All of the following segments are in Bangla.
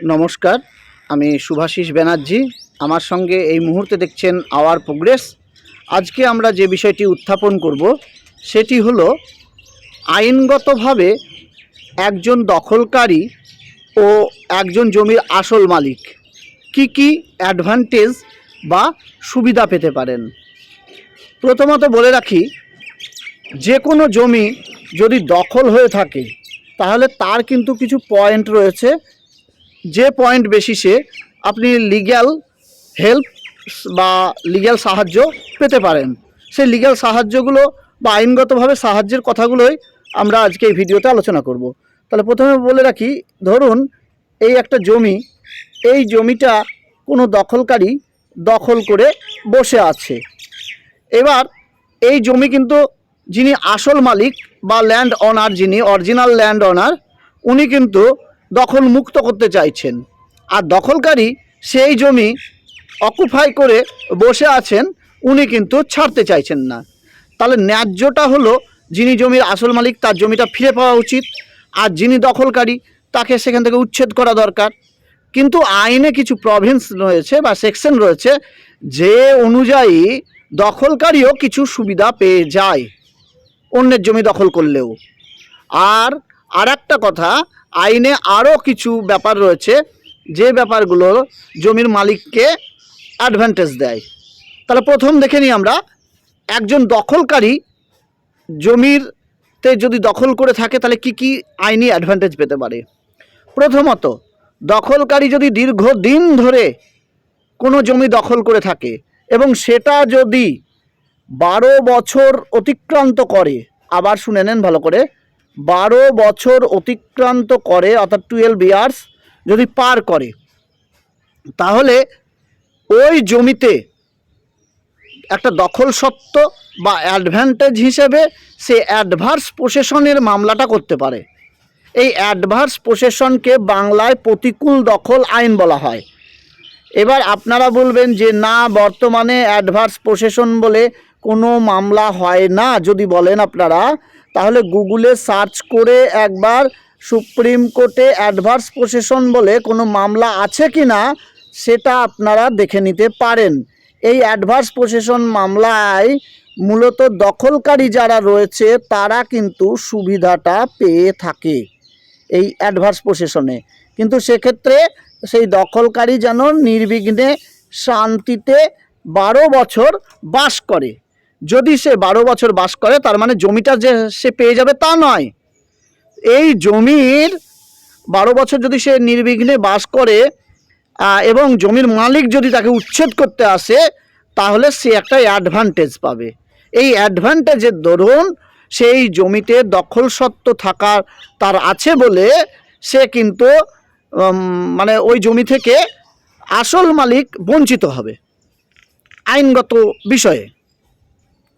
নমস্কার, আমি শুভাশিস ব্যানার্জি। আমার সঙ্গে এই মুহূর্তে দেখছেন আওয়ার প্রোগ্রেস। আজকে আমরা যে বিষয়টি উত্থাপন করব, সেটি হলো আইনগতভাবে একজন দখলকারী ও একজন জমির আসল মালিক কি কি অ্যাডভান্টেজ বা সুবিধা পেতে পারেন। প্রথমত বলে রাখি, যে কোনো জমি যদি দখল হয়ে থাকে, তাহলে তার কিন্তু কিছু পয়েন্ট রয়েছে যে পয়েন্ট বেসিসে আপনি লিগ্যাল হেল্প বা লিগ্যাল সাহায্য পেতে পারেন। সেই লিগ্যাল সাহায্যগুলো বা আইনগতভাবে সাহায্যের কথাগুলোই আমরা আজকে এই ভিডিওতে আলোচনা করব। তাহলে প্রথমে বলে রাখি, ধরুন এই একটা জমি, এই জমিটা কোনো দখলকারী দখল করে বসে আছে। এবার এই জমি কিন্তু যিনি আসল মালিক বা ল্যান্ড অনার যিনি অরিজিনাল ল্যান্ড অনার উনি কিন্তু দখল মুক্ত করতে চাইছেন। আর দখলকারী সেই জমি অকুপাই করে বসে আছেন, উনি কিন্তু ছাড়তে চাইছেন না। তাহলে ন্যায্যটা হলো যিনি জমির আসল মালিক, তার জমিটা ফিরে পাওয়া উচিত। আর যিনি দখলকারী, তাকে সেখান থেকে উচ্ছেদ করা দরকার। কিন্তু আইনে কিছু প্রভিন্স রয়েছে বা সেকশন রয়েছে, যে অনুযায়ী দখলকারীও কিছু সুবিধা পেয়ে যায় অন্যের জমি দখল করলেও। আর আর একটা কথা আইনে আরও কিছু ব্যাপার রয়েছে, যে ব্যাপারগুলো জমির মালিককে অ্যাডভান্টেজ দেয়। তাহলে প্রথম দেখে নিই আমরা, একজন দখলকারী জমিরতে যদি দখল করে থাকে, তাহলে কি কি আইনি অ্যাডভান্টেজ পেতে পারে? প্রথমত, দখলকারী যদি দীর্ঘদিন ধরে কোনো জমি দখল করে থাকে এবং সেটা যদি বারো বছর অতিক্রান্ত করে, আবার শুনে নেন ভালো করে বারো বছর অতিক্রান্ত করে, অর্থাৎ টুয়েলভ ইয়ার্স যদি পার করে, তাহলে ওই জমিতে একটা দখল সত্ত্ব বা অ্যাডভান্টেজ হিসেবে সে অ্যাডভার্স পোসেশনের মামলাটা করতে পারে। এই অ্যাডভার্স পোসেশনকে বাংলায় প্রতিকূল দখল আইন বলা হয়। এবার আপনারা বলবেন যে, না, বর্তমানে অ্যাডভার্স প্রসেশন বলে কোনো মামলা হয় না। যদি বলেন আপনারা তাহলে গুগলে সার্চ করে একবার সুপ্রিম কোর্টে অ্যাডভার্স প্রসেশন বলে কোনো মামলা আছে কি না, সেটা আপনারা দেখে নিতে পারেন। এই অ্যাডভার্স প্রসেশন মামলায় মূলত দখলকারী যারা রয়েছে, তারা কিন্তু সুবিধাটা পেয়ে থাকে এই অ্যাডভার্স প্রসেশনে কিন্তু সেক্ষেত্রে সেই দখলকারী যেন নির্বিঘ্নে শান্তিতে বারো বছর বাস করে। যদি সে বারো বছর বাস করে, তার মানে জমিটা যে সে পেয়ে যাবে তা নয়। এই জমির বারো বছর যদি সে নির্বিঘ্নে বাস করে এবং জমির মালিক যদি তাকে উচ্ছেদ করতে আসে, তাহলে সে একটা অ্যাডভান্টেজ পাবে। এই অ্যাডভান্টেজের দরুন সেই জমিতে দখল সত্ত্ব থাকার তার আছে বলে সে কিন্তু মানে ওই জমি থেকে আসল মালিক বঞ্চিত হবে। আইনগত বিষয়ে।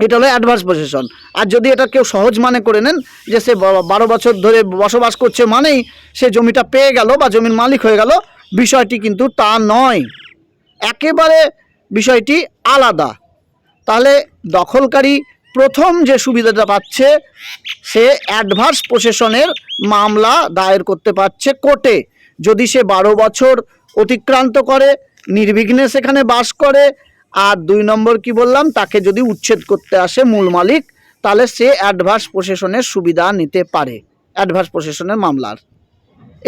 এটা হলো অ্যাডভান্স পজিশন আর যদি এটা কেউ সহজ মানে করে নেন, যে সে বারো বছর ধরে বসবাস করছে মানেই সে জমিটা পেয়ে গেল বা জমির মালিক হয়ে গেল, বিষয়টি কিন্তু তা নয়। একেবারে বিষয়টি আলাদা। তাহলে দখলকারী প্রথম যে সুবিধাটা পাচ্ছে, সে অ্যাডভান্স প্রসেশনের মামলা দায়ের করতে পারছে কোর্টে। যদি সে বারো বছর অতিক্রান্ত করে, নির্বিঘ্নে সেখানে বাস করে আর দুই নম্বর কি বললাম? তাকে যদি উচ্ছেদ করতে আসে মূল মালিক, তাহলে সে অ্যাডভান্স প্রসেশনের সুবিধা নিতে পারে। অ্যাডভান্স প্রসেশনের মামলার।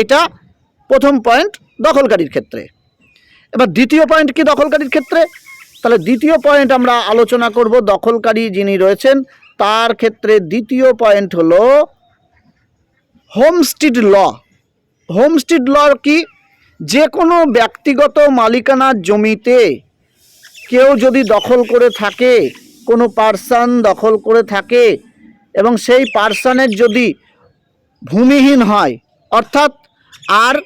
এটা প্রথম পয়েন্ট দখলকারীর ক্ষেত্রে। এবার দ্বিতীয় পয়েন্ট কি দখলকারীর ক্ষেত্রে? তাহলে দ্বিতীয় পয়েন্ট আমরা আলোচনা করব দখলকারী যিনি রয়েছেন, তার ক্ষেত্রে দ্বিতীয় পয়েন্ট হলো হোমস্টিড ল হোমস্টিড ল কি? যে কোনো ব্যক্তিগত মালিকানার জমিতে কেউ যদি দখল করে থাকে, কোনো পার্সন দখল করে থাকে এবং সেই পার্সনের যদি ভূমিহীন হয়, অর্থাৎ আর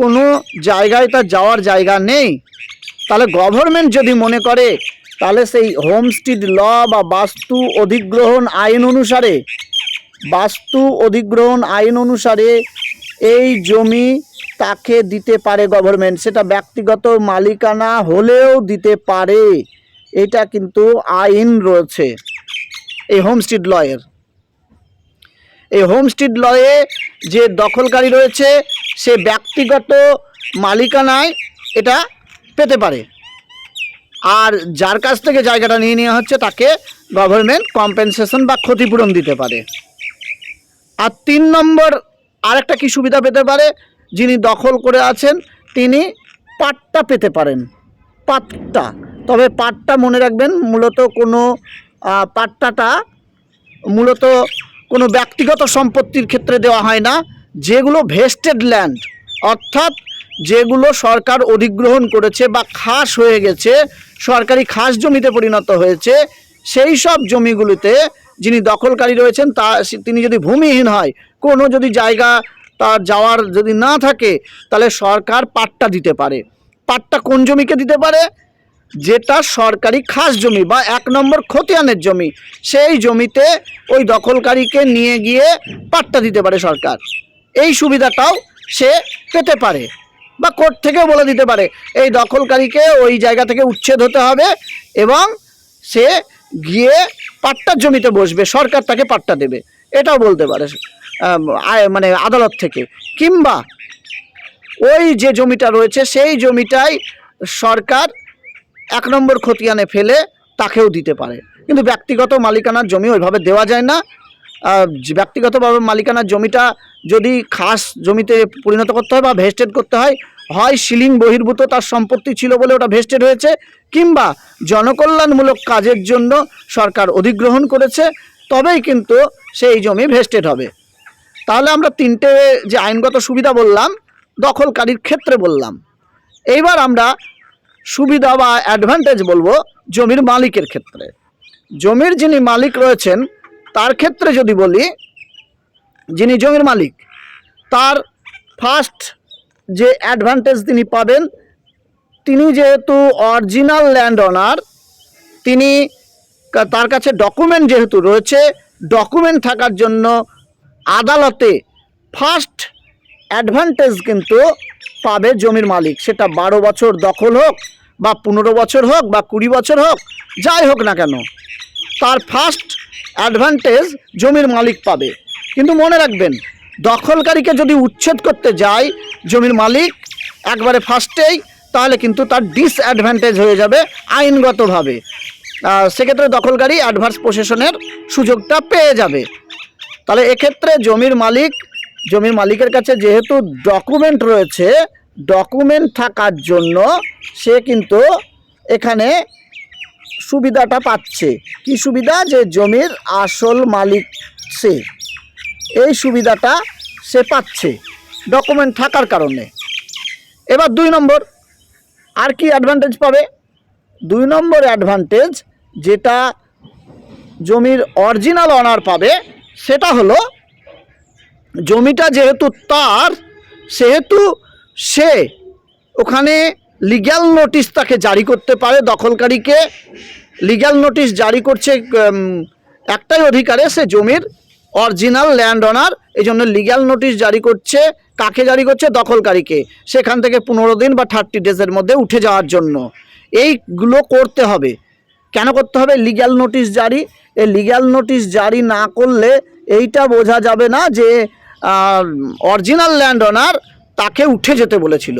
কোনো জায়গায় তার যাওয়ার জায়গা নেই, তাহলে গভর্নমেন্ট যদি মনে করে, তাহলে সেই হোমস্টিড ল বা বাস্তু অধিগ্রহণ আইন অনুসারে, বাস্তু অধিগ্রহণ আইন অনুসারে এই জমি তাকে দিতে পারে গভর্নমেন্ট সেটা ব্যক্তিগত মালিকানা হলেও দিতে পারে। এটা কিন্তু আইন রয়েছে। এই হোমস্টিড লয়ের এই হোমস্টিড লয়ে যে দখলকারী রয়েছে, সে ব্যক্তিগত মালিকানায় এটা পেতে পারে। আর যার কাছ থেকে জায়গাটা নিয়ে নেওয়া হচ্ছে, তাকে গভর্নমেন্ট কম্পেনসেশন বা ক্ষতিপূরণ দিতে পারে। আর তিন নম্বর আরেকটা কি সুবিধা পেতে পারে? যিনি দখল করে আছেন, তিনি পাট্টা পেতে পারেন। পাট্টা। তবে পাট্টা মনে রাখবেন, মূলত কোনো পাট্টাটা মূলত কোনো ব্যক্তিগত সম্পত্তির ক্ষেত্রে দেওয়া হয় না, যেগুলো ভেস্টেড ল্যান্ড। অর্থাৎ যেগুলো সরকার অধিগ্রহণ করেছে বা খাস হয়ে গেছে, সরকারি খাস জমিতে পরিণত হয়েছে, সেই সব জমিগুলিতে যিনি দখলকারী রয়েছেন, তা, তিনি যদি ভূমিহীন হয়, কোনো যদি জায়গা তার যাওয়ার যদি না থাকে, তাহলে সরকার পাট্টা দিতে পারে। পাট্টা কোন জমিকে দিতে পারে? যেটা সরকারি খাস জমি বা এক নম্বর খতিয়ানের জমি, সেই জমিতে ওই দখলকারীকে নিয়ে গিয়ে পাট্টা দিতে পারে সরকার। এই সুবিধাটাও সে পেতে পারে বা কোর্ট থেকেও বলে দিতে পারে, এই দখলকারীকে ওই জায়গা থেকে উচ্ছেদ হতে হবে এবং সে গিয়ে পাট্টার জমিতে বসবে, সরকার তাকে পাট্টা দেবে। এটাও বলতে পারে। মানে আদালত থেকে। কিংবা ওই যে জমিটা রয়েছে, সেই জমিটাই সরকার এক নম্বর খতিয়ানে ফেলে তাকেও দিতে পারে। কিন্তু ব্যক্তিগত মালিকানার জমি ওইভাবে দেওয়া যায় না। ব্যক্তিগতভাবে মালিকানার জমিটা যদি খাস জমিতে পরিণত করতে হয় বা ভেস্টেড করতে হয় হয় সিলিং বহির্ভূত, তার সম্পত্তি ছিল বলে ওটা ভেস্টেড হয়েছে, কিংবা জনকল্যাণমূলক কাজের জন্য সরকার অধিগ্রহণ করেছে, তবেই কিন্তু সেই জমি ভেস্টেড হবে। তাহলে আমরা তিনটে যে আইনগত সুবিধা বললাম, দখলকারীর ক্ষেত্রে বললাম। এইবার আমরা সুবিধা বা অ্যাডভান্টেজ বলব জমির মালিকের ক্ষেত্রে। জমির যিনি মালিক রয়েছেন, তার ক্ষেত্রে যদি বলি, যিনি জমির মালিক, তার ফার্স্ট যে অ্যাডভান্টেজ তিনি পাবেন, তিনি যেহেতু অরিজিনাল ল্যান্ড অনার তিনি তার কাছে ডকুমেন্ট যেহেতু রয়েছে ডকুমেন্ট থাকার জন্য আদালতে ফার্স্ট অ্যাডভান্টেজ কিন্তু পাবে জমির মালিক। সেটা বারো বছর দখল হোক বা পনেরো বছর হোক বা কুড়ি বছর হোক, যাই হোক না কেন, তার ফার্স্ট অ্যাডভান্টেজ জমির মালিক পাবে। কিন্তু মনে রাখবেন, দখলকারীকে যদি উচ্ছেদ করতে যায় জমির মালিক, একবারে ফার্স্টেই তাহলে কিন্তু তার ডিসঅ্যাডভান্টেজ হয়ে যাবে আইনগতভাবে। সেক্ষেত্রে দখলকারী অ্যাডভান্স প্রসেশনের সুযোগটা পেয়ে যাবে। তাহলে এক্ষেত্রে জমির মালিক, জমির মালিকের কাছে যেহেতু ডকুমেন্ট রয়েছে ডকুমেন্ট থাকার জন্য সে কিন্তু এখানে সুবিধাটা পাচ্ছে। কি সুবিধা? যে জমির আসল মালিক সে। এই সুবিধাটা সে পাচ্ছে ডকুমেন্ট থাকার কারণে। এবার দুই নম্বর, আর কি অ্যাডভান্টেজ পাবে? দুই নম্বর অ্যাডভান্টেজ যেটা জমির অরিজিনাল অনার পাবে সেটা হলো, জমিটা যেহেতু তার, সেহেতু সে ওখানে লিগ্যাল নোটিশ তাকে জারি করতে পারে, দখলকারীকে লিগ্যাল নোটিশ জারি করছে একটাই অধিকারে সে জমির অরিজিনাল ল্যান্ড অনার এই জন্য লিগ্যাল নোটিশ জারি করছে, কাকে জারি করছে? দখলকারীকে। সেখান থেকে পনেরো দিন বা থার্টি ডেজের মধ্যে উঠে যাওয়ার জন্য। এইগুলো করতে হবে। কেন করতে হবে? লিগ্যাল নোটিশ জারি এই লিগ্যাল নোটিশ জারি না করলে এইটা বোঝা যাবে না যে অরিজিনাল ল্যান্ড ওনার তাকে উঠে যেতে বলেছিল।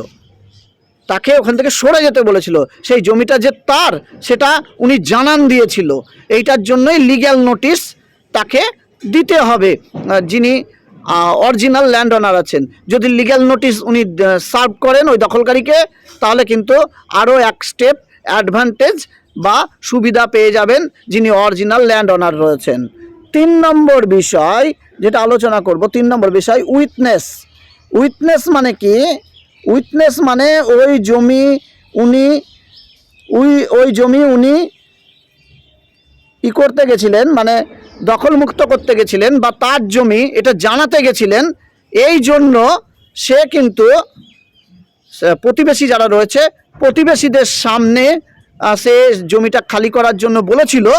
তাকে ওখান থেকে সরে যেতে বলেছিল। সেই জমিটা যে তার, সেটা উনি জানান দিয়েছিল। এইটার জন্যই লিগ্যাল নোটিশ তাকে দিতে হবে। যিনি অরিজিনাল ল্যান্ড ওনার আছেন। যদি লিগ্যাল নোটিশ উনি সার্ভ করেন ওই দখলকারীকে, তাহলে কিন্তু আরও এক স্টেপ অ্যাডভান্টেজ বা সুবিধা পেয়ে যাবেন যিনি অরিজিনাল ল্যান্ড অনার রয়েছেন। তিন নম্বর বিষয় যেটা আলোচনা করব, তিন নম্বর বিষয় উইটনেস উইটনেস মানে কি? উইটনেস মানে ওই জমি উনি উই ওই জমি উনি ই করতে গেছিলেন মানে দখলমুক্ত করতে গেছিলেন বা তার জমি এটা জানাতে গেছিলেন, এই জন্য সে কিন্তু প্রতিবেশী যারা রয়েছে, প্রতিবেশীদের সামনে সে জমিটা খালি করার জন্য বলেছিল,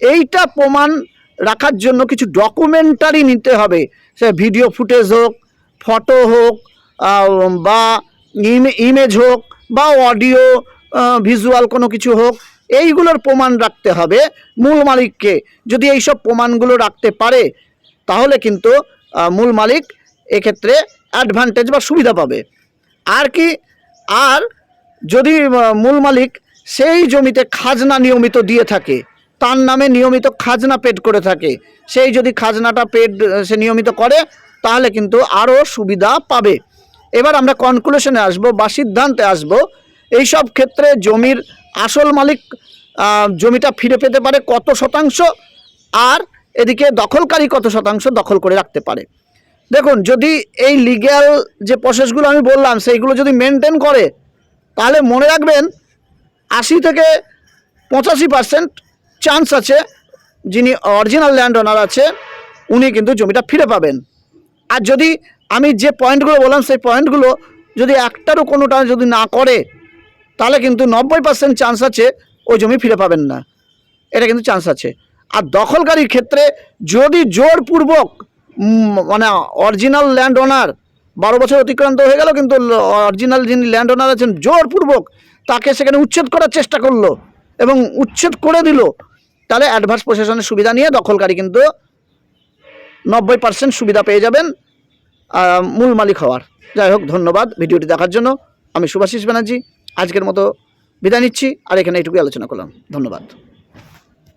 এইটা প্রমাণ রাখার জন্য কিছু ডকুমেন্টারি নিতে হবে। সে ভিডিও ফুটেজ হোক ফটো হোক বা ইমে- ইমেজ হোক, বা অডিও ভিজুয়াল কোনো কিছু হোক, এইগুলোর প্রমাণ রাখতে হবে মূল মালিককে। যদি এইসব প্রমাণগুলো রাখতে পারে, তাহলে কিন্তু মূল মালিক এক্ষেত্রে অ্যাডভান্টেজ বা সুবিধা পাবে। আর কি, আর যদি মূল মালিক সেই জমিতে খাজনা নিয়মিত দিয়ে থাকে। তার নামে নিয়মিত খাজনা পেড করে থাকে। সেই যদি খাজনাটা পেড, সে নিয়মিত করে, তাহলে কিন্তু আরও সুবিধা পাবে। এবার আমরা কনক্লুশনে আসব বা সিদ্ধান্তে আসব, এইসব ক্ষেত্রে জমির আসল মালিক জমিটা ফিরে পেতে পারে কত শতাংশ আর এদিকে দখলকারী কত শতাংশ দখল করে রাখতে পারে। দেখুন, যদি এই লিগ্যাল যে প্রসেসগুলো আমি বললাম, সেইগুলো যদি মেনটেন করে, তাহলে মনে রাখবেন আশি থেকে পঁচাশি পার্সেন্ট চান্স আছে যিনি অরিজিনাল ল্যান্ড ওনার আছে, উনি কিন্তু জমিটা ফিরে পাবেন। আর যদি আমি যে পয়েন্টগুলো বললাম, সেই পয়েন্টগুলো যদি একটারও কোনোটা যদি না করে, তাহলে কিন্তু নব্বই পার্সেন্ট চান্স আছে ওই জমি ফিরে পাবেন না। এটা কিন্তু চান্স আছে। আর দখলকারীর ক্ষেত্রে যদি জোরপূর্বক মানে অরিজিনাল ল্যান্ড ওনার বারো বছর অতিক্রান্ত হয়ে গেল, কিন্তু অরিজিনাল যিনি ল্যান্ড ওনার আছেন, জোরপূর্বক তাকে সেখানে উচ্ছেদ করার চেষ্টা করল এবং উচ্ছেদ করে দিল, তাহলে অ্যাডভান্স প্রশাসনের সুবিধা নিয়ে দখলকারী কিন্তু নব্বই পার্সেন্ট সুবিধা পেয়ে যাবেন মূল মালিক হওয়ার। যাই হোক, ধন্যবাদ ভিডিওটি দেখার জন্য। আমি সুভাশিস ব্যানার্জি, আজকের মতো বিদায় নিচ্ছি, আর এখানে এইটুকুই আলোচনা করলাম। ধন্যবাদ।